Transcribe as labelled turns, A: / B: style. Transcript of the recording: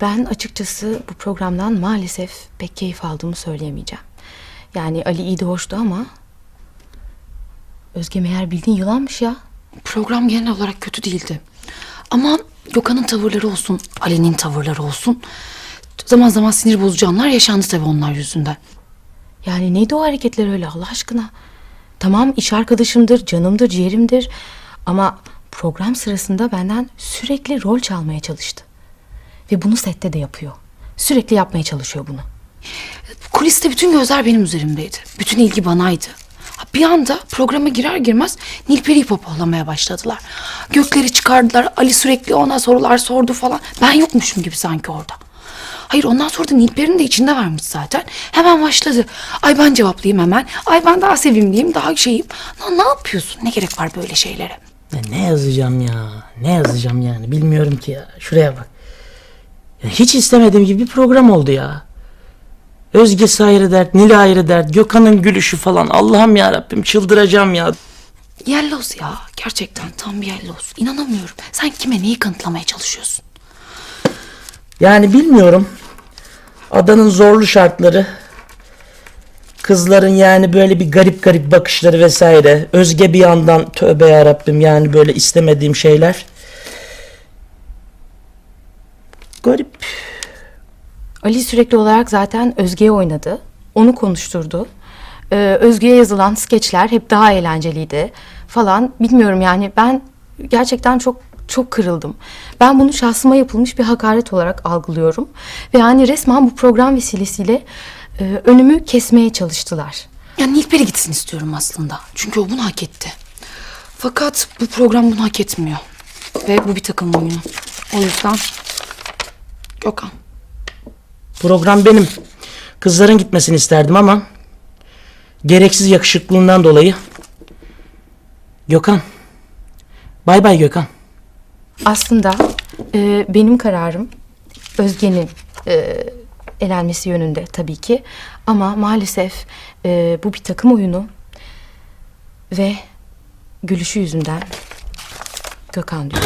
A: Ben açıkçası bu programdan maalesef pek keyif aldığımı söyleyemeyeceğim. Yani Ali iyi de hoştu ama... Özge meğer bildiğin yılanmış ya.
B: Program genel olarak kötü değildi. Ama Gökhan'ın tavırları olsun, Ali'nin tavırları olsun. Zaman zaman sinir bozucu anlar yaşandı tabii onlar yüzünden.
A: Yani neydi o hareketler öyle Allah aşkına? Tamam iş arkadaşımdır, canımdır, ciğerimdir. Ama program sırasında benden sürekli rol çalmaya çalıştı. Ve bunu sette de yapıyor. Sürekli yapmaya çalışıyor bunu.
B: Kuliste bütün gözler benim üzerimdeydi. Bütün ilgi banaydı. Bir anda programa girer girmez Nilperi'yi pohpohlamaya başladılar. Gökleri çıkardılar. Ali sürekli ona sorular sordu falan. Ben yokmuşum gibi sanki orada. Hayır ondan sonra da Nilperi'nin de içinde varmış zaten. Hemen başladı. Ay ben cevaplayayım hemen. Ay ben daha sevimliyim, daha şeyim. Lan ne yapıyorsun? Ne gerek var böyle şeylere?
C: Ya ne yazacağım ya? Ne yazacağım yani? Bilmiyorum ki ya. Şuraya bak. Hiç istemediğim gibi bir program oldu ya. Özgesi ayrı dert, Nil ayrı dert, Gökhan'ın gülüşü falan. Allah'ım ya Rabbim çıldıracağım ya.
B: Yelloz ya. Gerçekten tam bir yelloz. İnanamıyorum. Sen kime neyi kanıtlamaya çalışıyorsun?
C: Yani bilmiyorum. Adanın zorlu şartları. Kızların yani böyle bir garip garip bakışları vesaire. Özge bir yandan tövbe ya Rabbim yani böyle istemediğim şeyler. Garip.
A: Ali sürekli olarak zaten Özge'ye oynadı. Onu konuşturdu. Ee, Özge'ye yazılan skeçler hep daha eğlenceliydi falan. Bilmiyorum yani ben gerçekten çok çok kırıldım. Ben bunu şahsıma yapılmış bir hakaret olarak algılıyorum. Ve yani resmen bu program vesilesiyle e, önümü kesmeye çalıştılar.
B: Ya Nilperi gitsin istiyorum aslında. Çünkü o bunu hak etti. Fakat bu program bunu hak etmiyor. Ve bu bir takım oyunu. O yüzden Gökhan.
C: Program benim. Kızların gitmesini isterdim ama gereksiz yakışıklılığından dolayı Gökhan. Bay bay Gökhan.
A: Aslında e, benim kararım Özge'nin e, elenmesi yönünde tabii ki. Ama maalesef e, bu bir takım oyunu ve gülüşü yüzünden Gökhan diyor.